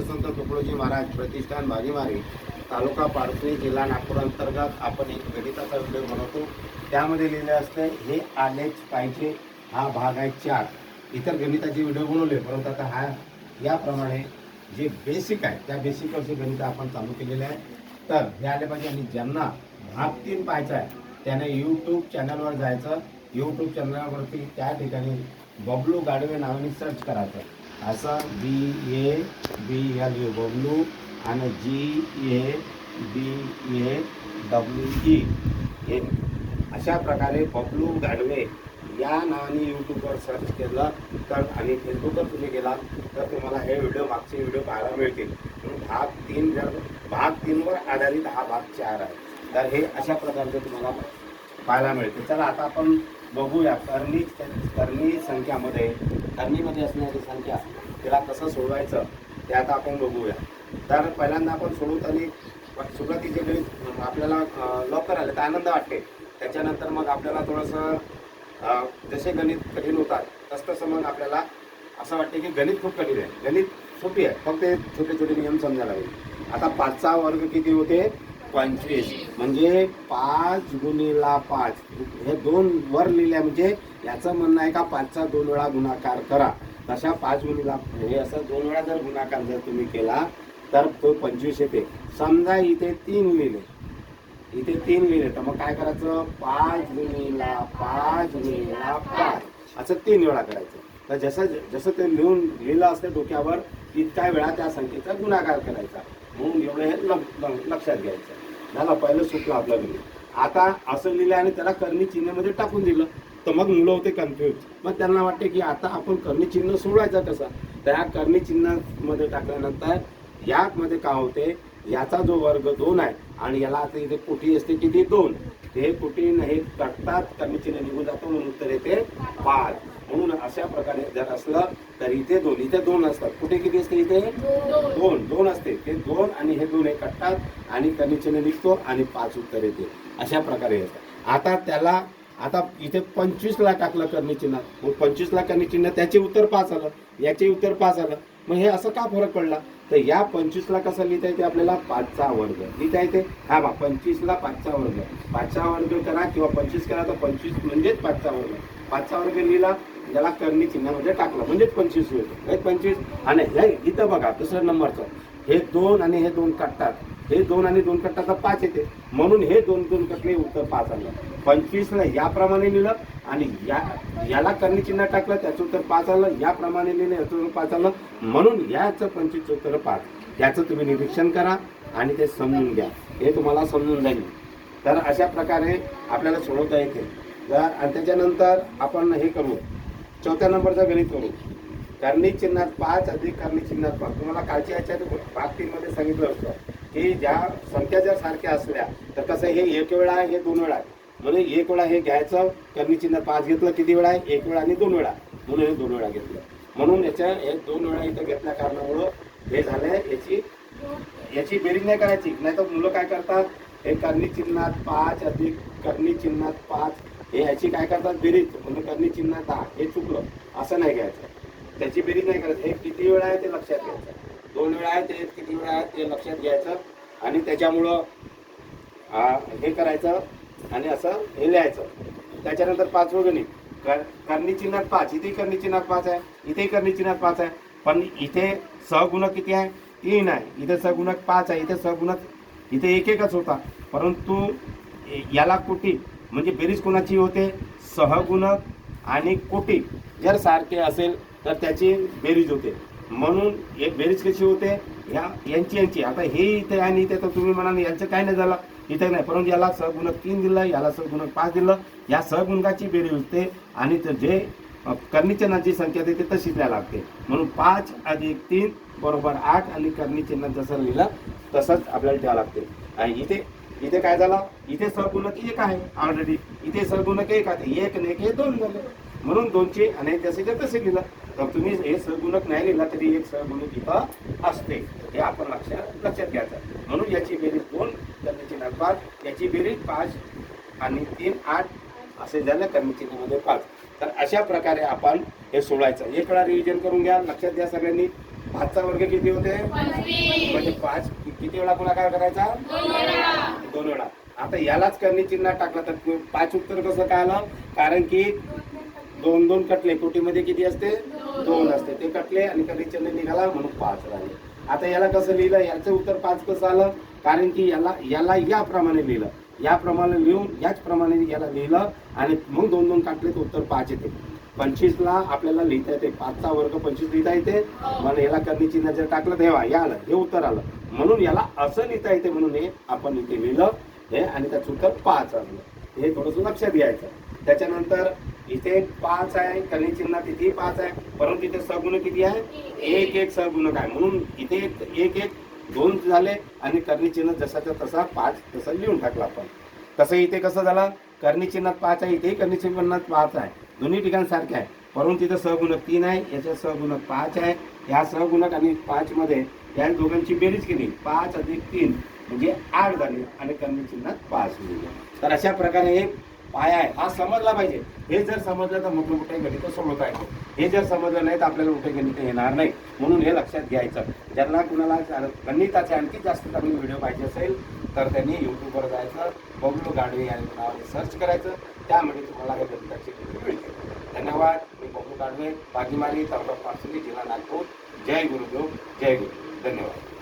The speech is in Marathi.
संत तुकडोजी महाराज प्रतिष्ठान भाजीमारी तालुका पारसरी जिल्हा नागपूर अंतर्गत आपण एक गणिताचा व्हिडिओ बनवतो. त्यामध्ये लिहिले असते हे आलेच पाहिजे हा भाग आहे चार. इतर गणिताचे व्हिडिओ बनवले परंतु आता हा याप्रमाणे जे बेसिक आहे त्या बेसिकवरचे गणित आपण चालू केलेले आहे. तर हे आले पाहिजे आणि ज्यांना भाग तीन पाहायचा आहे त्याने यूट्यूब चॅनलवर जायचं. यूट्यूब चॅनलवरती त्या ठिकाणी बबलू गाडवे नावाने सर्च करायचं. असं B A B L U Bablu आणि G A B A W E. हे अशा प्रकारे बब्लू गाडवे या नावाने यूट्यूबवर सर्च केलं तर आणि फेसबुकवर तुम्ही गेलात तर तुम्हाला हे व्हिडिओ मागचे व्हिडिओ पाहायला मिळतील. भाग तीन जर भाग तीनवर आधारित हा भाग चार आहे. तर हे अशा प्रकारचे तुम्हाला पाहायला मिळते चला आता आपण बघूया. कर्णी कर्णी संख्यामध्ये कर्णीमध्ये असणारी संख्या तिला कसं सोडवायचं ते आता आपण बघूया. तर पहिल्यांदा आपण सोडूत आणि सुरुवातीचे गणित आपल्याला लवकर आले तर आनंद वाटते. त्याच्यानंतर मग आपल्याला थोडंसं जसे गणित कठीण होतात तसं तसं मग आपल्याला असं वाटते की गणित खूप कठीण आहे. गणित सोपी आहे. फक्त छोटे छोटे नियम समजायला लागेल आता पाचचा वर्ग किती होते? पंचवीस म्हणजे पाच गुणिला पाच. हे दोन वर लिहिल्या म्हणजे याचं म्हणणं आहे का पाचचा दोन वेळा गुणाकार करा. तशा पाच गुणिला हे असं दोन वेळा जर गुणाकार जर तुम्ही केला तर तो पंचवीस येते. समजा इथे तीन लिहिले. इथे तीन लिहिले तर मग काय करायचं? पाच गुणिला पाच गुणिला पाच. असं तीन वेळा करायचं. तर जसं जसं ते लिहून लिहिलं असतं डोक्यावर तितक्या वेळा त्या संख्येचा गुणाकार करायचा. म्हणून एवढं हे लक्षात घ्यायचं. झाला पहिलं सुटलं आपलं गणित आता असं लिहिलं आणि त्याला कर्णी चिन्हामध्ये टाकून दिलं. तर मग मुलं होते कन्फ्युज मग त्यांना वाटते की आता आपण कर्णी चिन्ह सोडायचा कसा? तर या कर्णी चिन्हामध्ये टाकल्यानंतर यामध्ये काय होते? याचा जो वर्ग दोन आहे आणि याला आता इथे कुठी असते किती? दोन. ते कुठे नाही टाकतात कमी चिन्ह निघून जातो म्हणून उत्तर येते पाच. म्हणून अशा प्रकारे जर असलं तर इथे दोन इथे दोन असतात. कुठे किती असते इथे? दोन. दोन असते. ते दोन आणि हे दोन एक कटतात आणि कमी चिन्ह निघतो आणि पाच उत्तर येते. अशा प्रकारे असतात. आता त्याला आता इथे पंचवीसला टाकलं करणी चिन्ह. मग पंचवीसला करणी चिन्ह त्याचे उत्तर पाच आलं. याचे उत्तर पाच आलं. मग हे असं का फरक पडला? तर या पंचवीसला कसं लिहिता येते आपल्याला पाचचा वर्ग. लिहिता येते? हा बा पंचवीसला पाचचा वर्ग. पाचचा वर्ग करा किंवा पंचवीस करा तर पंचवीस म्हणजेच पाचचा वर्ग. पाचचा वर्ग लिहिला याला करणी चिन्हामध्ये म्हणजे टाकलं. म्हणजेच पंचवीस येतो हे पंचवीस आणि हे इथं बघा दुसऱ्या नंबरचं. हे दोन आणि हे दोन कटतात हे दोन आणि दोन कट्टा तर पाच येते. म्हणून हे दोन दोन कटले उत्तर पाच आलं. पंचवीसला याप्रमाणे लिहिलं आणि या याला करणी चिन्ह टाकलं त्याचं उत्तर पाच आलं. याप्रमाणे लिहिलं याचं उत्तर पाच आलं. म्हणून याचं पंचवीस उत्तर पाच. याचं तुम्ही निरीक्षण करा आणि ते समजून घ्या. हे तुम्हाला समजून जाईल. तर अशा प्रकारे आपल्याला सोडवता येते. तर आणि त्याच्यानंतर आपण हे करू. चौथ्या नंबरचा गणित करू. कर्णी चिन्हात पाच अधिक कर्णी चिन्हात पाच. तुम्हाला कालच्या याच्यात भाग तीन मध्ये सांगितलं असतं की ज्या संख्या जर सारख्या असल्या तर कसं हे एक वेळा आहे हे दोन वेळा आहे. म्हणून एक वेळा हे घ्यायचं कर्णी चिन्ह पाच घेतलं किती वेळा आहे? एक वेळा आणि दोन वेळा. म्हणून हे दोन वेळा घेतलं. म्हणून याच्या हे दोन वेळा इथं घेतल्या कारणामुळं हे झालंय याची याची बेरीज नाही करायची. नाही तर मुलं काय करतात? हे कर्णी चिन्हात पाच अधिक कर्णी चिन्हात पाच. हे ह्याची काय करतात? बेरीज. म्हणून कर्णी चिन्हात दहा. हे चुक असं नाही घ्यायचं. त्याची बेरीज नाही करायचं. हे किती वेळा आहे ते लक्षात घ्यायचं. दोन वेळा आहे ते किती वेळा आहे ते लक्षात घ्यायचं. आणि त्याच्यामुळं हे करायचं आणि असं हे लिहायचं. त्याच्यानंतर पाच वगैरे कर करणी चिन्हात पाच. इथे करणी चिन्हात पाच आहे. इथे करणी चिन्हात पाच आहे. पण इथे सहगुणक किती आहे? तीन आहे. इथे सहगुणक पाच आहे. इथे सहगुणक इथे एक एकच होता. परंतु याला कोटी म्हणजे बेरीज कोणाची होते? सहगुणक आणि कोटी. जर सारखे असेल तर त्याची बेरीज होते. म्हणून एक बेरीज कशी होते? ह्या यांची यांची. आता हे इथे आणि इथे तर तुम्ही म्हणाल यांचं काय नाही झालं? इथे नाही. परंतु याला सहगुणक तीन दिलं याला सहगुणक पाच दिलं. या सहगुणकाची बेरीज होते आणि तर जे अ, कर्णीचिन्हाची संख्या देते तशीच लिहायला लागते. म्हणून पाच अधिक तीन बरोबर आठ आणि कर्णीचिन्ह जसं लिहिलं तसंच आपल्याला ठेवावं लागते. आणि इथे इथे काय झालं? इथे सहगुणक एक आहे ऑलरेडी इथे सहगुणक एक आहे. एक नाही एक दोन झाले. म्हणून दोनचे जसे ते तसे लिहिलं तर तुम्ही हे सहगुणक नाही लिहिला तरी एक सहगुणक इथं असते. हे आपण लक्षात लक्षात घ्यायचं. म्हणून याची बेरीज दोन कर्णचिन्हात पाच याची बेरीज पाच आणि तीन आठ असे झालं कर्मचिन्हामध्ये पाच. तर अशा प्रकारे आपण हे सोडायचं. एक वेळा रिव्हिजन करून घ्या. लक्षात द्या सगळ्यांनी. पाचचा वर्ग किती होते? म्हणजे पाच. किती वेळा गुणाकार करायचा? दोन वेळा. आता यालाच करणी चिन्ह टाकलं तर पाच उत्तर कसं काय आलं? कारण की दोन दोन कटले कोटीमध्ये किती असते? दोन असते. ते कटले आणि कधी निघाला म्हणून पाच राहिले. आता याला कसं लिहिलं? याचं उत्तर पाच कसं आलं? कारण की याला याला याप्रमाणे लिहिलं. याप्रमाणे लिहून याच प्रमाणे याला लिहिलं आणि मग दोन दोन काटले तर उत्तर पाच येते. पंचवीसला आपल्याला लिहिता येते. पाचचा वर्ग पंचवीस लिहिता येते. मला याला करणी चिन्ह जर टाकलं? तेव्हा या आलं. हे उत्तर आलं. म्हणून याला असं लिहिता येते म्हणून हे आपण इथे लिहिलं. हे आणि त्याचं उत्तर पाच आलं. हे थोडंसं लक्षात घ्यायचं. त्याच्यानंतर इथे पाच आहे कणी चिन्हात इथे पाच आहे परंतु इथे सगुण किती आहे? एक एक सगुणक आहे. म्हणून इथे एक एक दोन झाले आणि करणी चिन्ह तसा पाच तसं लिहून टाकला आपण. तसं इथे कसं झालं? करणी चिन्हात पाच आहे इथेही करणी चिन्हात पाच आहे. दोन्ही ठिकाणी सारखे आहे. परंतु तिथं सहगुणक तीन आहे याच्या सहगुणक पाच आहे. ह्या सहगुणक आणि पाचमध्ये या दोघांची बेरीज केली. पाच अधिक तीन म्हणजे आठ झाली आणि करणी चिन्हात पाच लिहिले तर अशा प्रकारे हे पाया आहे हा समजला पाहिजे. हे जर समजलं तर मोठे मोठे गणित सोडवता येतो. हे जर समजलं नाही तर आपल्याला मोठे गणित येणार नाही. म्हणून हे लक्षात घ्यायचं. ज्यांना कुणाला गणिताचे आणखी जास्त चांगले व्हिडिओ पाहिजे असेल तर त्यांनी यूट्यूबवर जायचं बबलू गाडवे या नावाने सर्च करायचं. त्यामध्ये तुम्हाला हे गणिताचे व्हिडिओ मिळतील. धन्यवाद. मी बबलू गाडवे बागीमारी तालुका पार्सली जिल्हा नागपूर. जय गुरुदेव जय गुरु. धन्यवाद.